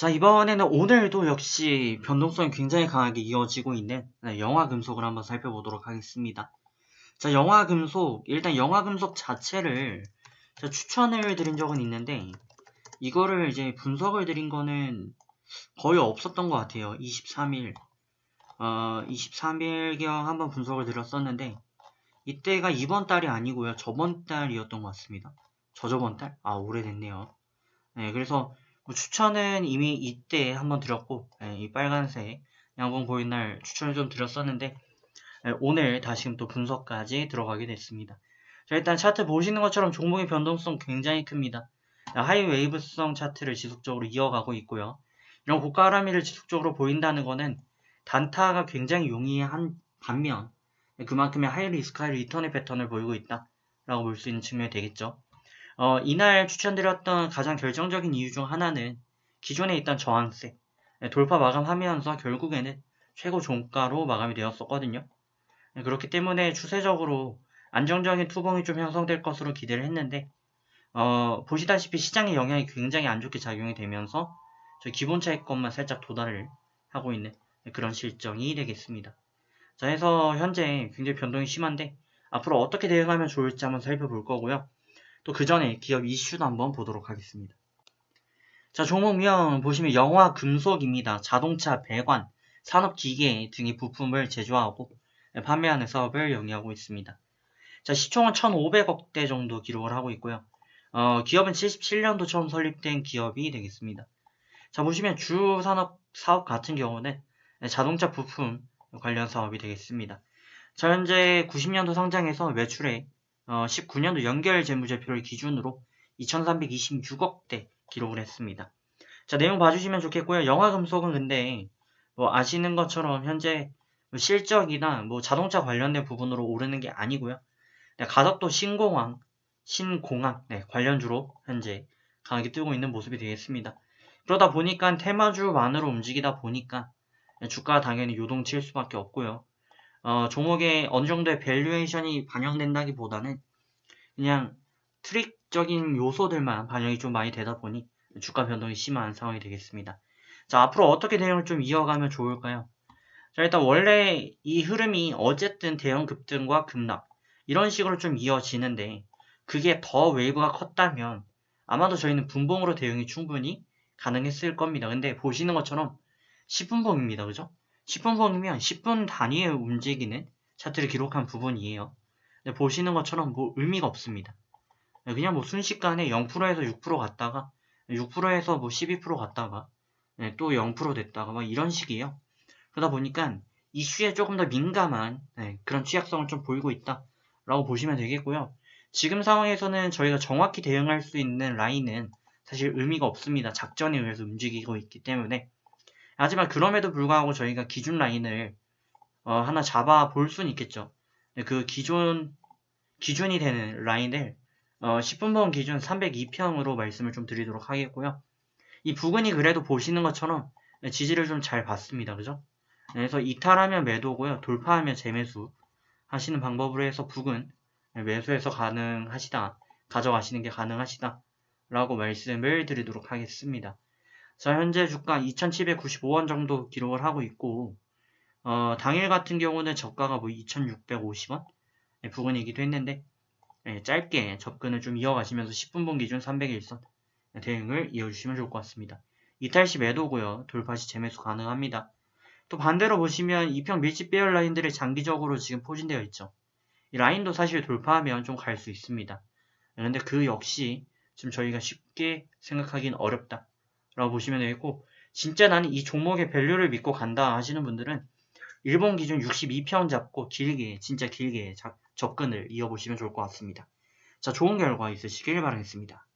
자, 이번에는 오늘도 역시 변동성이 굉장히 강하게 이어지고 있는 네, 영화 금속을 한번 살펴보도록 하겠습니다. 자, 영화 금속, 일단 영화 금속 자체를 추천을 드린 적은 있는데, 이거를 이제 분석을 드린 거는 거의 없었던 것 같아요. 23일, 어, 23일경 한번 분석을 드렸었는데, 이때가 이번 달이 아니고요. 저번 달이었던 것 같습니다. 저저번 달? 아, 오래됐네요. 네, 그래서 뭐 추천은 이미 이때 한번 드렸고 예, 이 빨간색 양봉 보인 날 추천을 좀 드렸었는데 예, 오늘 다시금 또 분석까지 들어가게 됐습니다. 자, 일단 차트 보시는 것처럼 종목의 변동성 굉장히 큽니다. 하이 웨이브성 차트를 지속적으로 이어가고 있고요. 이런 고가 하라미를 지속적으로 보인다는 거는 단타가 굉장히 용이한 반면 그만큼의 하이 리스크 하이 리턴의 패턴을 보이고 있다라고 볼 수 있는 측면이 되겠죠. 어, 이날 추천드렸던 가장 결정적인 이유 중 하나는 기존에 있던 저항세 네, 돌파 마감하면서 결국에는 최고 종가로 마감이 되었었거든요. 네, 그렇기 때문에 추세적으로 안정적인 투봉이 좀 형성될 것으로 기대를 했는데 어, 보시다시피 시장의 영향이 굉장히 안 좋게 작용이 되면서 저 기본 차익권만 살짝 도달을 하고 있는 그런 실정이 되겠습니다. 자, 해서 현재 굉장히 변동이 심한데 앞으로 어떻게 대응하면 좋을지 한번 살펴볼 거고요. 또 그 전에 기업 이슈도 한번 보도록 하겠습니다. 자, 종목명 보시면 영화 금속입니다. 자동차, 배관, 산업기계 등의 부품을 제조하고 판매하는 사업을 영위하고 있습니다. 자, 시총은 1,500억대 정도 기록을 하고 있고요. 어, 기업은 77년도 처음 설립된 기업이 되겠습니다. 자, 보시면 주 산업 사업 같은 경우는 자동차 부품 관련 사업이 되겠습니다. 자, 현재 90년도 상장해서 매출액 어, 19년도 연결 재무제표를 기준으로 2326억대 기록을 했습니다. 자, 내용 봐주시면 좋겠고요. 영화금속은 근데 뭐 아시는 것처럼 현재 실적이나 뭐 자동차 관련된 부분으로 오르는 게 아니고요. 네, 가덕도 신공항, 신공항 네, 관련주로 현재 강하게 뜨고 있는 모습이 되겠습니다. 그러다 보니까 테마주만으로 움직이다 보니까 주가가 당연히 요동칠 수밖에 없고요. 어, 종목에 어느 정도의 밸류에이션이 반영된다기보다는 그냥 트릭적인 요소들만 반영이 좀 많이 되다 보니 주가 변동이 심한 상황이 되겠습니다. 자, 앞으로 어떻게 대응을 좀 이어가면 좋을까요? 자, 일단 원래 이 흐름이 어쨌든 대형 급등과 급락 이런 식으로 좀 이어지는데 그게 더 웨이브가 컸다면 아마도 저희는 분봉으로 대응이 충분히 가능했을 겁니다. 근데 보시는 것처럼 10분봉입니다. 그죠? 10분봉이면 10분 단위에 움직이는 차트를 기록한 부분이에요. 보시는 것처럼 뭐 의미가 없습니다. 그냥 뭐 순식간에 0%에서 6% 갔다가 6%에서 뭐 12% 갔다가 네, 또0% 됐다가 막 이런 식이에요. 그러다 보니까 이슈에 조금 더 민감한 네, 그런 취약성을 좀 보이고 있다라고 보시면 되겠고요. 지금 상황에서는 저희가 정확히 대응할 수 있는 라인은 사실 의미가 없습니다. 작전에 의해서 움직이고 있기 때문에 하지만 그럼에도 불구하고 저희가 기준 라인을 어, 하나 잡아 볼 수는 있겠죠. 그 기존 기준이 되는 라인을 어, 10분번 기준 302평으로 말씀을 좀 드리도록 하겠고요. 이 부근이 그래도 보시는 것처럼 지지를 좀 잘 받습니다. 그죠? 그래서 이탈하면 매도고요. 돌파하면 재매수 하시는 방법으로 해서 부근 매수해서 가능하시다. 가져가시는 게 가능하시다. 라고 말씀을 드리도록 하겠습니다. 자, 현재 주가 2,795원 정도 기록을 하고 있고, 어, 당일 같은 경우는 저가가 뭐 2,650원 네, 부근이기도 했는데, 네, 짧게 접근을 좀 이어가시면서 10분봉 기준 301선 대응을 이어주시면 좋을 것 같습니다. 이탈 시 매도고요. 돌파 시 재매수 가능합니다. 또 반대로 보시면 이평 밀집 배열 라인들이 장기적으로 지금 포진되어 있죠. 이 라인도 사실 돌파하면 좀 갈 수 있습니다. 그런데 그 역시 지금 저희가 쉽게 생각하기는 어렵다. 라고 보시면 되겠고 진짜 나는 이 종목의 밸류를 믿고 간다 하시는 분들은 일본 기준 62평 잡고 길게 진짜 길게 접근을 이어보시면 좋을 것 같습니다. 자 좋은 결과 있으시길 바라겠습니다.